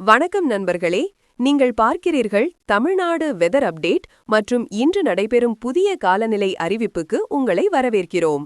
வணக்கம் நண்பர்களே நீங்கள் பார்க்கிறீர்கள் தமிழ்நாடு வெதர் அப்டேட் மற்றும் இன்று நடைபெறும் புதிய காலநிலை அறிவிப்புக்கு உங்களை வரவேற்கிறோம்.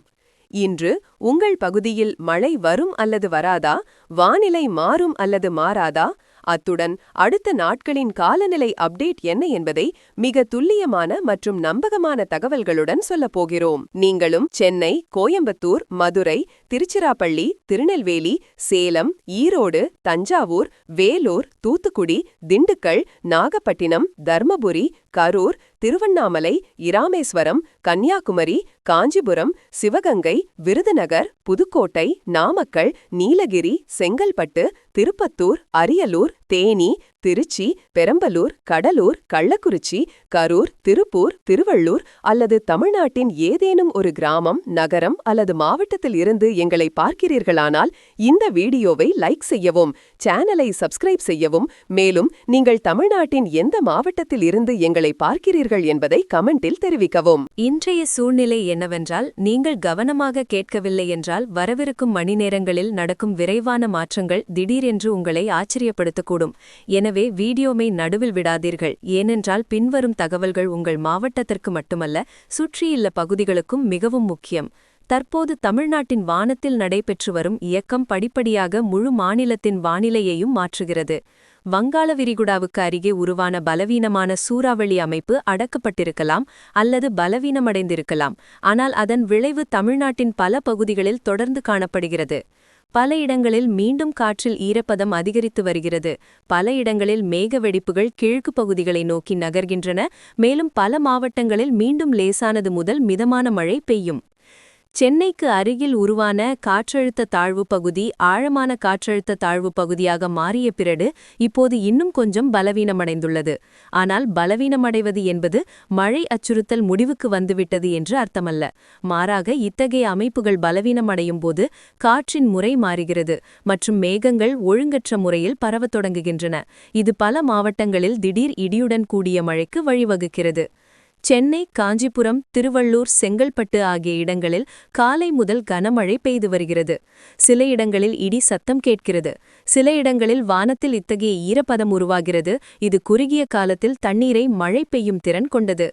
இன்று உங்கள் பகுதியில் மழை வரும் அல்லது வராதா வானிலை மாறும் அல்லது மாறாதா அத்துடன் அடுத்த நாட்களின் காலநிலை அப்டேட் என்ன என்பதை மிக துல்லியமான மற்றும் நம்பகமான தகவல்களுடன் சொல்லப்போகிறோம் நீங்களும் சென்னை கோயம்புத்தூர் மதுரை திருச்சிராப்பள்ளி திருநெல்வேலி சேலம் ஈரோடு தஞ்சாவூர் வேலூர் தூத்துக்குடி திண்டுக்கல் நாகப்பட்டினம் தர்மபுரி கரூர் திருவண்ணாமலை இராமேஸ்வரம் கன்னியாகுமரி காஞ்சிபுரம் சிவகங்கை விருதுநகர் புதுக்கோட்டை நாமக்கல் நீலகிரி செங்கல்பட்டு திருப்பத்தூர் அரியலூர் தேனி திருச்சி பெரம்பலூர் கடலூர் கள்ளக்குறிச்சி கரூர் திருப்பூர் திருவள்ளூர் அல்லது தமிழ்நாட்டின் ஏதேனும் ஒரு கிராமம் நகரம் அல்லது மாவட்டத்தில் இருந்து எங்களை பார்க்கிறீர்களானால் இந்த வீடியோவை லைக் செய்யவும் சேனலை சப்ஸ்கிரைப் செய்யவும் மேலும் நீங்கள் தமிழ்நாட்டின் எந்த மாவட்டத்தில் இருந்து எங்களை பார்க்கிறீர்கள் என்பதை கமெண்டில் தெரிவிக்கவும். இன்றைய சூழ்நிலை என்னவென்றால் நீங்கள் கவனமாக கேட்கவில்லை என்றால் வரவிருக்கும் மணி நேரங்களில் நடக்கும் விரைவான மாற்றங்கள் திடீரென்று உங்களை ஆச்சரியப்படுத்தக்கூடும். எனவே வீடியோமை நடுவில் விடாதீர்கள். ஏனென்றால் பின்வரும் தகவல்கள் உங்கள் மாவட்டத்திற்கு மட்டுமல்ல சுற்றியுள்ள பகுதிகளுக்கும் மிகவும் முக்கியம். தற்போது தமிழ்நாட்டின் வானத்தில் நடைபெற்று வரும் இயக்கம் படிப்படியாக முழு மாநிலத்தின் வானிலையையும் மாற்றுகிறது. வங்காள விரிகுடாவுக்கு அருகே உருவான பலவீனமான சூறாவளி அமைப்பு அடக்கப்பட்டிருக்கலாம் அல்லது பலவீனமடைந்திருக்கலாம். ஆனால் அதன் விளைவு தமிழ்நாட்டின் பல பகுதிகளில் தொடர்ந்து காணப்படுகிறது. பல இடங்களில் மீண்டும் காற்றில் ஈரப்பதம் அதிகரித்து வருகிறது. பல இடங்களில் மேக வெடிப்புகள் கிழக்கு பகுதிகளை நோக்கி நகர்கின்றன. மேலும் பல மாவட்டங்களில் மீண்டும் லேசானது முதல் மிதமான மழை பெய்யும். சென்னைக்கு அருகில் உருவான காற்றழுத்த தாழ்வு பகுதி ஆழமான காற்றழுத்த தாழ்வு பகுதியாக மாறிய பிறகு இப்போது இன்னும் கொஞ்சம் பலவீனமடைந்துள்ளது. ஆனால் பலவீனமடைவது என்பது மழை அச்சுறுத்தல் முடிவுக்கு வந்துவிட்டது என்று அர்த்தமல்ல. மாறாக இத்தகைய அமைப்புகள் பலவீனமடையும் போது காற்றின் முறை மாறுகிறது மற்றும் மேகங்கள் ஒழுங்கற்ற முறையில் பரவத் தொடங்குகின்றன. இது பல மாவட்டங்களில் திடீர் இடியுடன் கூடிய மழைக்கு வழிவகுக்கிறது. சென்னை காஞ்சிபுரம் திருவள்ளூர் செங்கல்பட்டு ஆகிய இடங்களில் காலை முதல் கனமழை பெய்து வருகிறது. சில இடங்களில் இடி சத்தம் கேட்கிறது. சில இடங்களில் வானத்தில் இத்தகைய ஈரப்பதம் உருவாகிறது. இது குறுகிய காலத்தில் தண்ணீரை மழை பெய்யும் திறன் கொண்டது.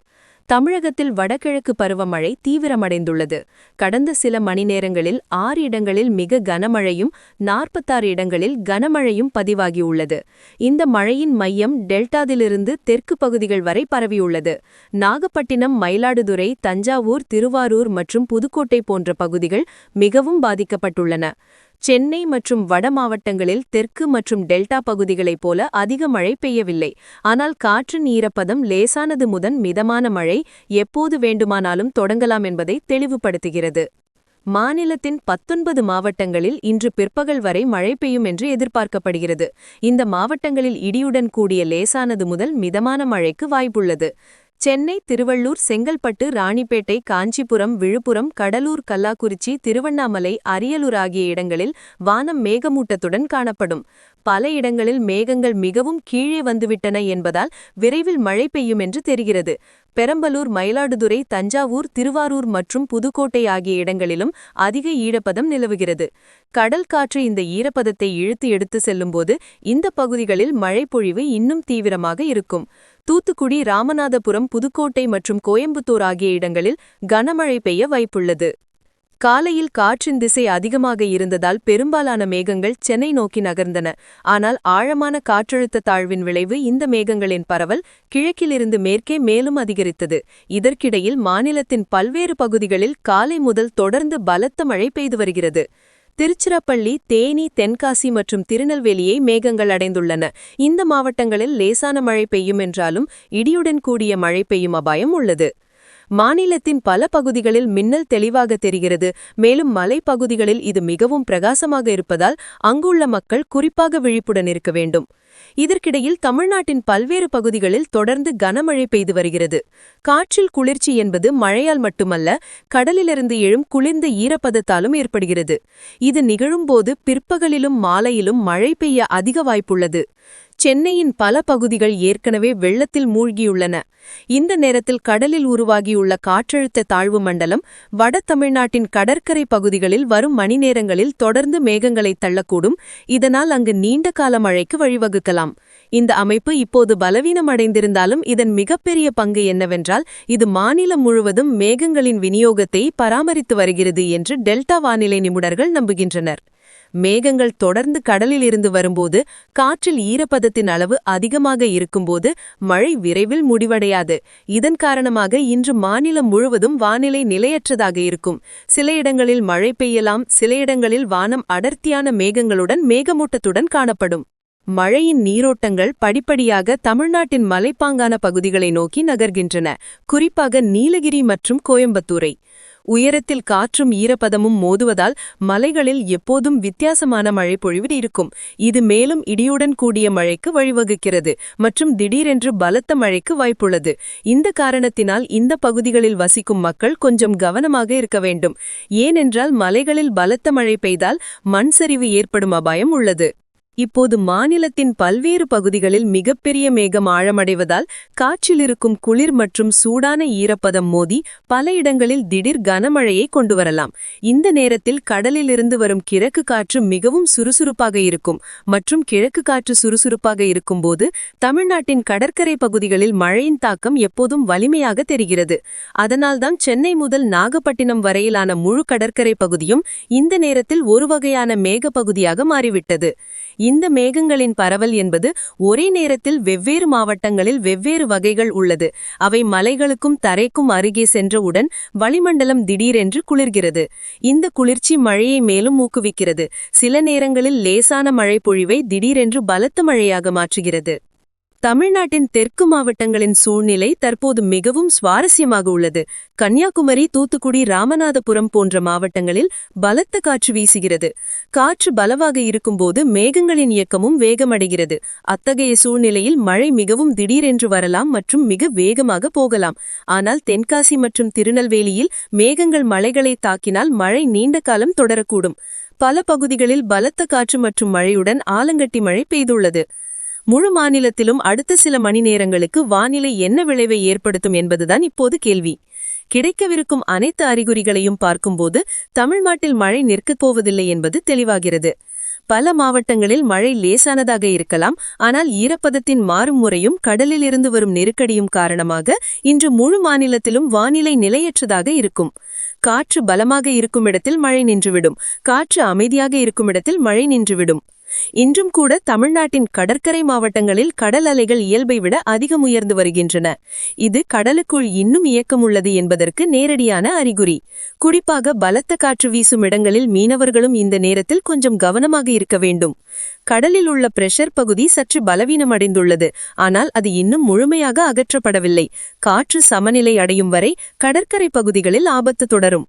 தமிழகத்தில் வடகிழக்கு பருவமழை தீவிரமடைந்துள்ளது. கடந்த சில மணி நேரங்களில் ஆறு இடங்களில் மிக கனமழையும் நாற்பத்தாறு இடங்களில் கனமழையும் பதிவாகியுள்ளது. இந்த மழையின் மையம் டெல்டாதிலிருந்து தெற்கு பகுதிகள் வரை பரவியுள்ளது. நாகப்பட்டினம் மயிலாடுதுறை தஞ்சாவூர் திருவாரூர் மற்றும் புதுக்கோட்டை போன்ற பகுதிகள் மிகவும் பாதிக்கப்பட்டுள்ளன. சென்னை மற்றும் வட மாவட்டங்களில் தெற்கு மற்றும் டெல்டா பகுதிகளைப் போல அதிக மழை பெய்யவில்லை. ஆனால் காற்றின் ஈரப்பதம் லேசானது முதன் மிதமான மழை எப்போது வேண்டுமானாலும் தொடங்கலாம் என்பதை தெளிவுபடுத்துகிறது. மாநிலத்தின் பத்தொன்பது மாவட்டங்களில் இன்று பிற்பகல் வரை மழை பெய்யும் என்று எதிர்பார்க்கப்படுகிறது. இந்த மாவட்டங்களில் இடியுடன் கூடிய லேசானது முதல் மிதமான மழைக்கு வாய்ப்புள்ளது. சென்னை திருவள்ளூர் செங்கல்பட்டு ராணிப்பேட்டை காஞ்சிபுரம் விழுப்புரம் கடலூர் கல்லாக்குறிச்சி திருவண்ணாமலை அரியலூர் ஆகிய இடங்களில் வானம் மேகமூட்டத்துடன் காணப்படும். பல இடங்களில் மேகங்கள் மிகவும் கீழே வந்துவிட்டன என்பதால் விரைவில் மழை பெய்யும் என்று தெரிகிறது. பெரம்பலூர் மயிலாடுதுறை தஞ்சாவூர் திருவாரூர் மற்றும் புதுக்கோட்டை ஆகிய இடங்களிலும் அதிக ஈரப்பதம் நிலவுகிறது. கடல் காற்று இந்த ஈரப்பதத்தை இழுத்து எடுத்து செல்லும்போது இந்த பகுதிகளில் மழைப்பொழிவு இன்னும் தீவிரமாக இருக்கும். தூத்துக்குடி ராமநாதபுரம் புதுக்கோட்டை மற்றும் கோயம்புத்தூர் ஆகிய இடங்களில் கனமழை பெய்ய வாய்ப்புள்ளது. காலையில் காற்றின் திசை அதிகமாக இருந்ததால் பெரும்பாலான மேகங்கள் சென்னை நோக்கி நகர்ந்தன. ஆனால் ஆழமான காற்றழுத்த தாழ்வின் விளைவு இந்த மேகங்களின் பரவல் கிழக்கிலிருந்து மேற்கே மேலும் அதிகரித்தது. இதற்கிடையில் மாநிலத்தின் பல்வேறு பகுதிகளில் காலை முதல் தொடர்ந்து பலத்த மழை பெய்து வருகிறது. திருச்சிராப்பள்ளி தேனி தென்காசி மற்றும் திருநெல்வேலியை மேகங்கள் அடைந்துள்ளன. இந்த மாவட்டங்களில் லேசான மழை பெய்யும் என்றாலும் இடியுடன் கூடிய மழை பெய்யும் அபாயம் உள்ளது. மாநிலத்தின் பல பகுதிகளில் மின்னல் தெளிவாக தெரிகிறது. மேலும் மலைப்பகுதிகளில் இது மிகவும் பிரகாசமாக இருப்பதால் அங்குள்ள மக்கள் குறிப்பாக விழிப்புடன் இருக்க வேண்டும். இதற்கிடையில் தமிழ்நாட்டின் பல்வேறு பகுதிகளில் தொடர்ந்து கனமழை பெய்து வருகிறது. காற்றில் குளிர்ச்சி என்பது மழையால் மட்டுமல்ல கடலிலிருந்து எழும் குளிர்ந்த ஈரப்பதத்தாலும் ஏற்படுகிறது. இது நிகழும்போது பிற்பகலிலும் மாலையிலும் மழை பெய்ய அதிக வாய்ப்புள்ளது. சென்னையின் பல பகுதிகள் ஏற்கனவே வெள்ளத்தில் மூழ்கியுள்ளன. இந்த நேரத்தில் கடலில் உருவாகியுள்ள காற்றழுத்த தாழ்வு மண்டலம் வட தமிழ்நாட்டின் கடற்கரை பகுதிகளில் வரும் மணி நேரங்களில் தொடர்ந்து மேகங்களை தள்ளக்கூடும். இதனால் அங்கு நீண்ட கால மழைக்கு வழிவகுக்கலாம். இந்த அமைப்பு இப்போது பலவீனமடைந்திருந்தாலும் இதன் மிகப்பெரிய பங்கு என்னவென்றால் இது மாநிலம் முழுவதும் மேகங்களின் விநியோகத்தை பராமரித்து வருகிறது என்று டெல்டா வானிலை நிபுணர்கள் நம்புகின்றனர். மேகங்கள் தொடர்ந்து கடலில் இருந்து வரும்போது காற்றில் ஈரப்பதத்தின் அளவு அதிகமாக இருக்கும்போது மழை விரைவில் முடிவடையாது. இதன் காரணமாக இன்று மாநிலம் முழுவதும் வானிலை நிலையற்றதாக இருக்கும். சில இடங்களில் மழை பெய்யலாம் சில இடங்களில் வானம் அடர்த்தியான மேகங்களுடன் மேகமூட்டத்துடன் காணப்படும். மழையின் நீரோட்டங்கள் படிப்படியாக தமிழ்நாட்டின் மலைப்பாங்கான பகுதிகளை நோக்கி நகர்கின்றன. குறிப்பாக நீலகிரி மற்றும் கோயம்புத்தூரை. உயரத்தில் காற்றும் ஈரப்பதமும் மோதுவதால் மலைகளில் எப்போதும் வித்தியாசமான மழை பொழிவு இருக்கும். இது மேலும் இடியுடன் கூடிய மழைக்கு வழிவகுக்கிறது மற்றும் திடீரென்று பலத்த மழைக்கு வாய்ப்புள்ளது. இந்த காரணத்தினால் இந்த பகுதிகளில் வசிக்கும் மக்கள் கொஞ்சம் கவனமாக இருக்க வேண்டும். ஏனென்றால் மலைகளில் பலத்த மழை பெய்தால் மண் சரிவு ஏற்படும் அபாயம் உள்ளது. இப்போது மாநிலத்தின் பல்வேறு பகுதிகளில் மிகப்பெரிய மேகம் ஆழமடைவதால் காற்றில் இருக்கும் குளிர் மற்றும் சூடான ஈரப்பதம் மோதி பல இடங்களில் திடீர் கனமழையை கொண்டு வரலாம் இந்த நேரத்தில் கடலிலிருந்து வரும் கிழக்கு காற்று மிகவும் சுறுசுறுப்பாக இருக்கும். மற்றும் கிழக்கு காற்று சுறுசுறுப்பாக இருக்கும்போது தமிழ்நாட்டின் கடற்கரை பகுதிகளில் மழையின் தாக்கம் எப்போதும் வலிமையாக தெரிகிறது. அதனால்தான் சென்னை முதல் நாகப்பட்டினம் வரையிலான முழு கடற்கரை பகுதியும் இந்த நேரத்தில் ஒரு வகையான மேக பகுதியாக மாறிவிட்டது. இந்த மேகங்களின் பரவல் என்பது ஒரே நேரத்தில் வெவ்வேறு மாவட்டங்களில் வெவ்வேறு வகைகள் உள்ளது. அவை மலைகளுக்கும் தரைக்கும் அருகே சென்றவுடன் வளிமண்டலம் திடீரென்று குளிர்கிறது. இந்த குளிர்ச்சி மழையை மேலும் ஊக்குவிக்கிறது. சில நேரங்களில் லேசான மழை பொழிவை திடீரென்று பலத்த மழையாக மாற்றுகிறது. தமிழ்நாட்டின் தெற்கு மாவட்டங்களின் சூழ்நிலை தற்போது மிகவும் சுவாரஸ்யமாக உள்ளது. கன்னியாகுமரி தூத்துக்குடி ராமநாதபுரம் போன்ற மாவட்டங்களில் பலத்த காற்று வீசுகிறது. காற்று பலவாக இருக்கும்போது மேகங்களின் இயக்கமும் வேகமடைகிறது. அத்தகைய சூழ்நிலையில் மழை மிகவும் திடீரென்று வரலாம் மற்றும் மிக வேகமாக போகலாம். ஆனால் தென்காசி மற்றும் திருநெல்வேலியில் மேகங்கள் மலைகளை தாக்கினால் மழை நீண்ட காலம் தொடரக்கூடும். பல பகுதிகளில் பலத்த காற்று மற்றும் மழையுடன் ஆலங்கட்டி மழை பெய்துள்ளது. முழு மாநிலத்திலும் அடுத்த சில மணி நேரங்களுக்கு வானிலை என்ன விளைவை ஏற்படுத்தும் என்பதுதான் இப்போது கேள்வி. கிடைக்கவிருக்கும் அனைத்து அறிகுறிகளையும் பார்க்கும்போது தமிழ்நாட்டில் மழை நிற்கப் போவதில்லை என்பது தெளிவாகிறது. பல மாவட்டங்களில் மழை லேசானதாக இருக்கலாம் ஆனால் ஈரப்பதத்தின் மாறும் முறையும் கடலில் இருந்து வரும் நெருக்கடியும் காரணமாக இன்று முழு மாநிலத்திலும் வானிலை நிலையற்றதாக இருக்கும். காற்று பலமாக இருக்கும் இடத்தில் மழை நின்றுவிடும். காற்று அமைதியாக இருக்கும் இடத்தில் மழை நின்றுவிடும். இன்றும் கூட தமிழ்நாட்டின் கடற்கரை மாவட்டங்களில் கடல் அலைகள் இயல்பை விட அதிகம் உயர்ந்து வருகின்றன. இது கடலுக்குள் இன்னும் இயக்கம் உள்ளது என்பதற்கு நேரடியான அறிகுறி. குறிப்பாக பலத்த காற்று வீசும் இடங்களில் மீனவர்களும் இந்த நேரத்தில் கொஞ்சம் கவனமாக இருக்க வேண்டும். கடலில் உள்ள பிரஷர் பகுதி சற்று பலவீனமடைந்துள்ளது. ஆனால் அது இன்னும் முழுமையாக அகற்றப்படவில்லை. காற்று சமநிலை அடையும் வரை கடற்கரை பகுதிகளில் ஆபத்து தொடரும்.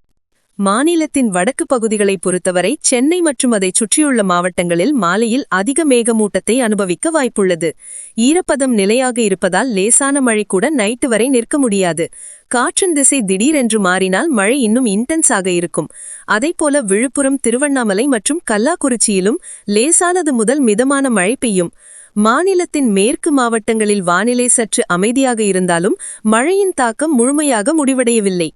மாநிலத்தின் வடக்கு பகுதிகளை பொறுத்தவரை சென்னை மற்றும் அதைச் சுற்றியுள்ள மாவட்டங்களில் மாலையில் அதிக மேகமூட்டத்தை அனுபவிக்க வாய்ப்புள்ளது. ஈரப்பதம் நிலையாக இருப்பதால் லேசான மழை கூட நைட்டு வரை நிற்க முடியாது. காற்றின் திசை திடீரென்று மாறினால் மழை இன்னும் இன்டென்ஸ் ஆக இருக்கும். அதைப்போல விழுப்புரம் திருவண்ணாமலை மற்றும் கல்லாக்குறிச்சியிலும் லேசானது முதல் மிதமான மழை பெய்யும். மாநிலத்தின் மேற்கு மாவட்டங்களில் வானிலை சற்று அமைதியாக இருந்தாலும் மழையின் தாக்கம் முழுமையாக முடிவடையவில்லை.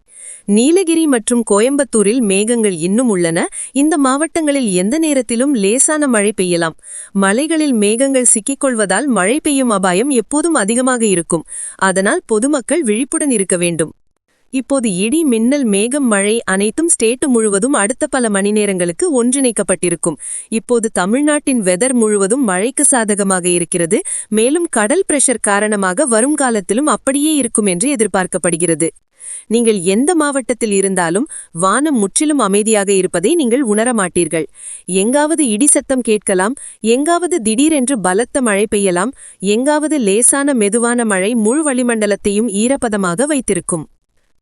நீலகிரி மற்றும் கோயம்புத்தூரில் மேகங்கள் இன்னும் உள்ளன. இந்த மாவட்டங்களில் எந்த நேரத்திலும் லேசான மழை பெய்யலாம். மலைகளில் மேகங்கள் சிக்கிக்கொள்வதால் மழை பெய்யும் அபாயம் எப்போதும் அதிகமாக இருக்கும். அதனால் பொதுமக்கள் விழிப்புடன் இருக்க வேண்டும். இப்போது இடி மின்னல் மேகம் மழை அனைத்தும் ஸ்டேட்டு முழுவதும் அடுத்த பல மணி நேரங்களுக்கு ஒன்றிணைக்கப்பட்டிருக்கும். இப்போது தமிழ்நாட்டின் வெதர் முழுவதும் மழைக்கு சாதகமாக இருக்கிறது. மேலும் கடல் பிரஷர் காரணமாக வரும் காலத்திலும் அப்படியே இருக்கும் என்று எதிர்பார்க்கப்படுகிறது. நீங்கள் எந்த மாவட்டத்தில் இருந்தாலும் வானம் முற்றிலும் அமைதியாக இருப்பதை நீங்கள் உணரமாட்டீர்கள் எங்காவது இடி சத்தம் கேட்கலாம் எங்காவது திடீரென்று பலத்த மழை பெய்யலாம் எங்காவது லேசான மெதுவான மழை முழு வளிமண்டலத்தையும் ஈரப்பதமாக வைத்திருக்கும்.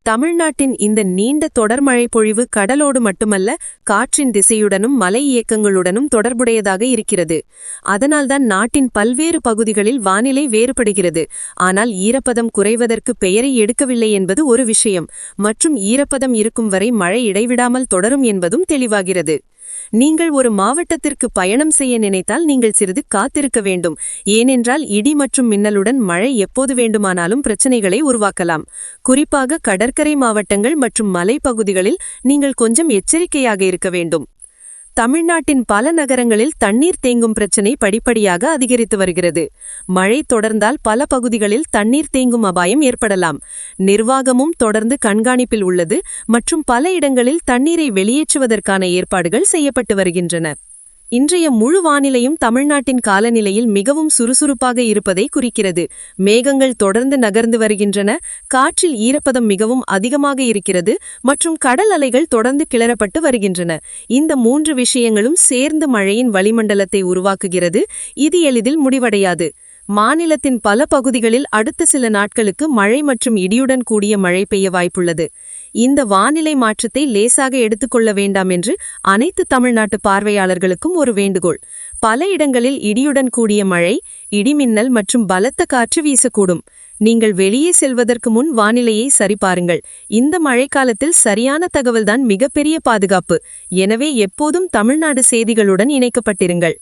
தமிழ்நாட்டின் இந்த நீண்ட தொடர்மழை பொழிவு கடலோடு மட்டுமல்ல காற்றின் திசையுடனும் மலை இயக்கங்களுடனும் தொடர்புடையதாக இருக்கிறது. அதனால்தான் நாட்டின் பல்வேறு பகுதிகளில் வானிலை வேறுபடுகிறது. ஆனால் ஈரப்பதம் குறைவதற்கு பெயரை எடுக்கவில்லை என்பது ஒரு விஷயம். மற்றும் ஈரப்பதம் இருக்கும் வரை மழை இடைவிடாமல் தொடரும் என்பதும் தெளிவாகிறது. நீங்கள் ஒரு மாவட்டத்திற்கு பயணம் செய்ய நினைத்தால் நீங்கள் சிறிது காத்திருக்க வேண்டும். ஏனென்றால் இடி மற்றும் மின்னலுடன் மழை எப்போது வேண்டுமானாலும் பிரச்சனைகளை உருவாக்கலாம். குறிப்பாக கடற்கரை மாவட்டங்கள் மற்றும் மலைப்பகுதிகளில் நீங்கள் கொஞ்சம் எச்சரிக்கையாக இருக்க வேண்டும். தமிழ்நாட்டின் பல நகரங்களில் தண்ணீர் தேங்கும் பிரச்சினை படிப்படியாக அதிகரித்து வருகிறது. மழை தொடர்ந்தால் பல பகுதிகளில் தண்ணீர் தேங்கும் அபாயம் ஏற்படலாம். நிர்வாகமும் தொடர்ந்து கண்காணிப்பில் உள்ளது மற்றும் பல இடங்களில் தண்ணீரை வெளியேற்றுவதற்கான ஏற்பாடுகள் செய்யப்பட்டு வருகின்றன. இன்றைய முழு வானிலையும் தமிழ்நாட்டின் காலநிலையில் மிகவும் சுறுசுறுப்பாக இருப்பதை குறிக்கிறது. மேகங்கள் தொடர்ந்து நகர்ந்து வருகின்றன. காற்றில் ஈரப்பதம் மிகவும் அதிகமாக இருக்கிறது. மற்றும் கடல் அலைகள் தொடர்ந்து கிளறப்பட்டு வருகின்றன. இந்த மூன்று விஷயங்களும் சேர்ந்து மழையின் வளிமண்டலத்தை உருவாக்குகிறது. இது எளிதில் முடிவடையாது. மாநிலத்தின் பல பகுதிகளில் அடுத்த சில நாட்களுக்கு மழை மற்றும் இடியுடன் கூடிய மழை பெய்ய வாய்ப்புள்ளது. இந்த வானிலை மாற்றத்தை லேசாக எடுத்துக்கொள்ள வேண்டாம் என்று அனைத்து தமிழ்நாட்டு பார்வையாளர்களுக்கும் ஒரு வேண்டுகோள். பல இடங்களில் இடியுடன் கூடிய மழை இடிமின்னல் மற்றும் பலத்த காற்று வீசக்கூடும். நீங்கள் வெளியே செல்வதற்கு முன் வானிலையை சரிபாருங்கள். இந்த மழைக்காலத்தில் சரியான தகவல்தான் மிகப்பெரிய பாதுகாப்பு. எனவே எப்போதும் தமிழ்நாடு செய்திகளுடன் இணைக்கப்பட்டிருங்கள்.